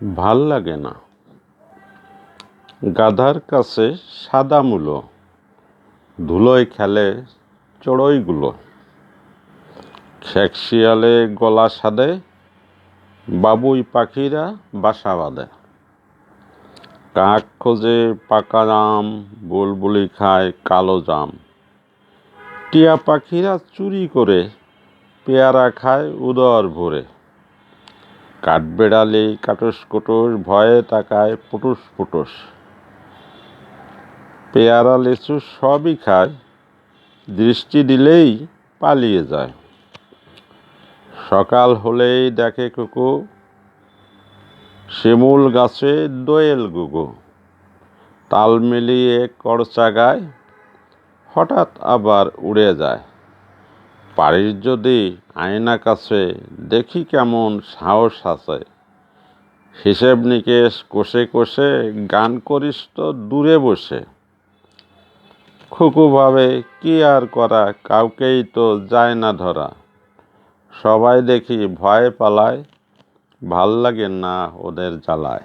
ভালো লাগে না। গাধার কাছে সাদা মূলো, ধুলোয় খেলে চড়ুইগুলো খেকশিয়ালে গলা সাদে, বাবুই পাখিরা বাসা বাঁধে। কাক খোঁজে পাকা জাম, বুলবুলি খায় কালো জাম। টিয়া পাখিরা চুরি করে পেয়ারা খায় উদর ভরে। কাঠবেড়ালি কাটুস কুটুস, ভয়ে তাকায় পুটুস পুটুস। পেয়ারা, লিচু সবই খায়, দৃষ্টি দিলেই পালিয়ে যায়। সকাল হলেই দেখে কুকু, শিমুল গাছে দোয়েল গুগু। তাল মিলিয়ে করচা গায়, হঠাৎ আবার উড়ে যায়। পারিস যদি আয়না কাছে দেখি কেমন সাহস আছে। হিসেব নিকেশ কষে কষে গান করিস তো দূরে বসে। খুকু ভাবে, কি আর করা? কাউকেই তো যায় না ধরা। সবাই দেখি ভয়ে পালায়, ভালো লাগে না ওদের জ্বালায়।